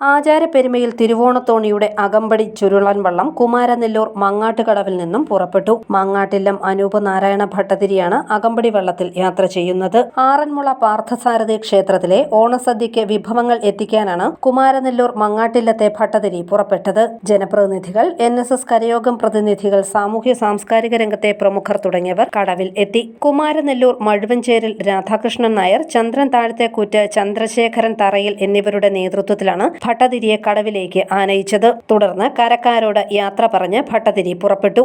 ആചാരപ്പെരുമയിൽ തിരുവോണത്തോണിയുടെ അകമ്പടി ചുരുളൻ വള്ളം കുമാരനെല്ലൂർ മങ്ങാട്ടുകടവിൽ നിന്നും പുറപ്പെട്ടു. മങ്ങാട്ടില്ലം അനൂപ് നാരായണ ഭട്ടതിരിയാണ് അകമ്പടി വള്ളത്തിൽ യാത്ര ചെയ്യുന്നത്. ആറന്മുള പാർത്ഥസാരഥി ക്ഷേത്രത്തിലെ ഓണസദ്യയ്ക്ക് വിഭവങ്ങൾ എത്തിക്കാനാണ് കുമാരനെല്ലൂർ മങ്ങാട്ടില്ലത്തെ ഭട്ടതിരി പുറപ്പെട്ടത്. ജനപ്രതിനിധികൾ എൻ എസ് എസ് കരയോഗം പ്രതിനിധികൾ സാമൂഹ്യ സാംസ്കാരിക രംഗത്തെ പ്രമുഖർ തുടങ്ങിയവർ കടവിൽ എത്തി. കുമാരനെല്ലൂർ മഴുവഞ്ചേരിൽ രാധാകൃഷ്ണൻ നായർ ചന്ദ്രൻ താഴത്തെ കൂറ്റ് ചന്ദ്രശേഖരൻ തറയിൽ എന്നിവരുടെ നേതൃത്വത്തിലാണ് ഭട്ടതിരിയെ കടവിലേക്ക് ആനയിച്ചത്. തുടർന്ന് കരക്കാരോട് യാത്ര പറഞ്ഞ് ഭട്ടതിരി പുറപ്പെട്ടു.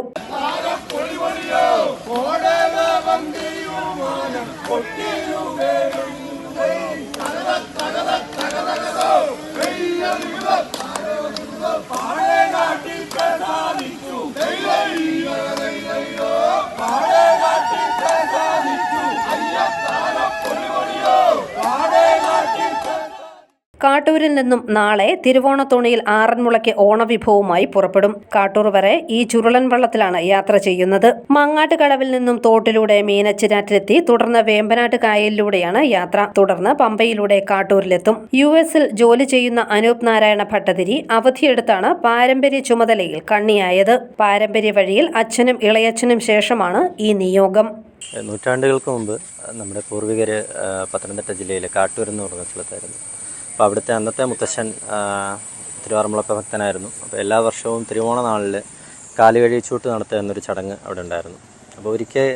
കാട്ടൂരിൽ നിന്നും നാളെ തിരുവോണത്തോണിയിൽ ആറന്മുളയ്ക്ക് ഓണവിഭവമായി പുറപ്പെടും. കാട്ടൂർ വരെ ഈ ചുരുളൻ വള്ളത്തിലാണ് യാത്ര ചെയ്യുന്നത്. മങ്ങാട്ടുകടവിൽ നിന്നും തോട്ടിലൂടെ മീനച്ചിനാറ്റിലെത്തി തുടർന്ന് വേമ്പനാട്ട് കായലിലൂടെയാണ് യാത്ര. തുടർന്ന് പമ്പയിലൂടെ കാട്ടൂരിലെത്തും. യു എസിൽ ജോലി ചെയ്യുന്ന അനൂപ് നാരായണ ഭട്ടതിരി അവധിയെടുത്താണ് പാരമ്പര്യ ചുമതലയിൽ കണ്ണിയായത്. പാരമ്പര്യ വഴിയിൽ അച്ഛനും ഇളയച്ഛനും ശേഷമാണ് ഈ നിയോഗം. നൂറ്റാണ്ടുകൾക്ക് മുമ്പ് നമ്മുടെ പൂർവികർ പത്തനംതിട്ട ജില്ലയിലെ കാട്ടൂർ എന്ന് പറഞ്ഞ സ്ഥലത്തായിരുന്നു. അപ്പോൾ അവിടുത്തെ അന്നത്തെ മുത്തശ്ശൻ തിരുവാറന്മുളപ്പ ഭക്തനായിരുന്നു. അപ്പോൾ എല്ലാ വർഷവും തിരുവോണ നാളിൽ കാലുകഴിച്ചൂട്ട് നടത്തുക എന്നൊരു ചടങ്ങ് അവിടെ ഉണ്ടായിരുന്നു. അപ്പോൾ ഒരിക്കൽ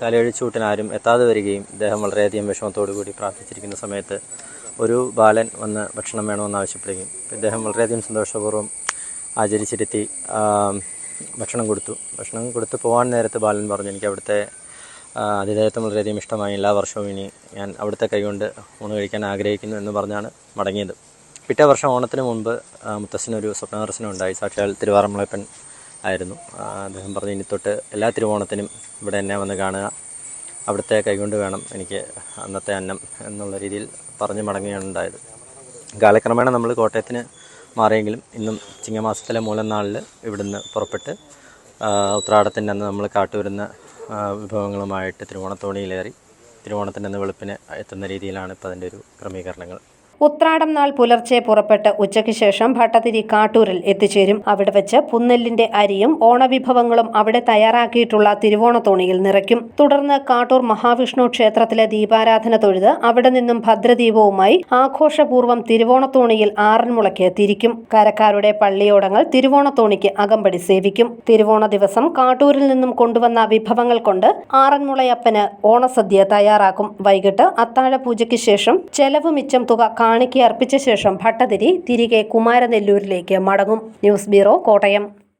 കാലുകഴിച്ചൂട്ടിനാരും എത്താതെ വരികയും ഇദ്ദേഹം വളരെയധികം വിഷമത്തോടു കൂടി പ്രാർത്ഥിച്ചിരിക്കുന്ന സമയത്ത് ഒരു ബാലൻ വന്ന് ഭക്ഷണം വേണമെന്ന് ആവശ്യപ്പെടുകയും ഇദ്ദേഹം വളരെയധികം സന്തോഷപൂർവം ആചരിച്ചിരുത്തി ഭക്ഷണം കൊടുത്തു. ഭക്ഷണം കൊടുത്ത് പോകാൻ നേരത്ത് ബാലൻ പറഞ്ഞു എനിക്ക് അവിടുത്തെ അതിഥേയത്വം വളരെയധികം ഇഷ്ടമായി. എല്ലാ വർഷവും ഇനി ഞാൻ അവിടുത്തെ കൈകൊണ്ട് ഊണ് കഴിക്കാൻ ആഗ്രഹിക്കുന്നു എന്ന് പറഞ്ഞാണ് മടങ്ങിയത്. പിറ്റേ വർഷം ഓണത്തിന് മുൻപ് മുത്തശ്ശനൊരു സ്വപ്നദർശനം ഉണ്ടായി. സാക്ഷാൽ തിരുവാറമ്മളപ്പൻ ആയിരുന്നു. അദ്ദേഹം പറഞ്ഞു ഇനി തൊട്ട് എല്ലാ തിരുവോണത്തിനും ഇവിടെ എന്നെ വന്ന് കാണുക. അവിടുത്തെ കൈകൊണ്ട് വേണം എനിക്ക് അന്നത്തെ അന്നം എന്നുള്ള രീതിയിൽ പറഞ്ഞ് മടങ്ങുകയാണ് ഉണ്ടായത്. കാലക്രമേണ നമ്മൾ കോട്ടയത്തിന് മാറിയെങ്കിലും ഇന്നും ചിങ്ങമാസത്തിലെ മൂലം നാളിൽ ഇവിടുന്ന് പുറപ്പെട്ട് ഉത്രാടത്തിന്റെ അന്ന് നമ്മൾ കാട്ടുവരുന്ന വിഭവങ്ങളുമായിട്ട് തിരുവോണത്തോണിയിലേറി തിരുവോണത്തിന്റെ വെളുപ്പിന് എത്തുന്ന രീതിയിലാണ് ഇപ്പോൾ അതിന്റെ ഒരു ക്രമീകരണങ്ങൾ. ഉത്രാടം നാൾ പുലർച്ചെ പുറപ്പെട്ട് ഉച്ചയ്ക്ക് ശേഷം ഭട്ടതിരി കാട്ടൂരിൽ എത്തിച്ചേരും. അവിടെ വെച്ച് പുന്നെല്ലിന്റെ അരിയും ഓണവിഭവങ്ങളും അവിടെ തയ്യാറാക്കിയിട്ടുള്ള തിരുവോണത്തോണിയിൽ നിറയ്ക്കും. തുടർന്ന് കാട്ടൂർ മഹാവിഷ്ണു ക്ഷേത്രത്തിലെ ദീപാരാധന തൊഴുത് അവിടെ നിന്നും ഭദ്രദീപവുമായി ആഘോഷപൂർവം തിരുവോണത്തോണിയിൽ ആറന്മുളയ്ക്ക് തിരിക്കും കരക്കാരുടെ പള്ളിയോടങ്ങൾ തിരുവോണത്തോണിക്ക് അകമ്പടി സേവിക്കും. തിരുവോണ ദിവസം കാട്ടൂരിൽ നിന്നും കൊണ്ടുവന്ന വിഭവങ്ങൾ കൊണ്ട് ആറന്മുളയപ്പന് ഓണസദ്യ തയ്യാറാക്കും. വൈകിട്ട് അത്താഴ പൂജയ്ക്ക് ശേഷം ചെലവ് മിച്ചം തുക കാണിക്ക് അർപ്പിച്ച ശേഷം ഭട്ടതിരി തിരികെ കുമാരനെല്ലൂരിലേക്ക് മടങ്ങും. News bureau Kottayam.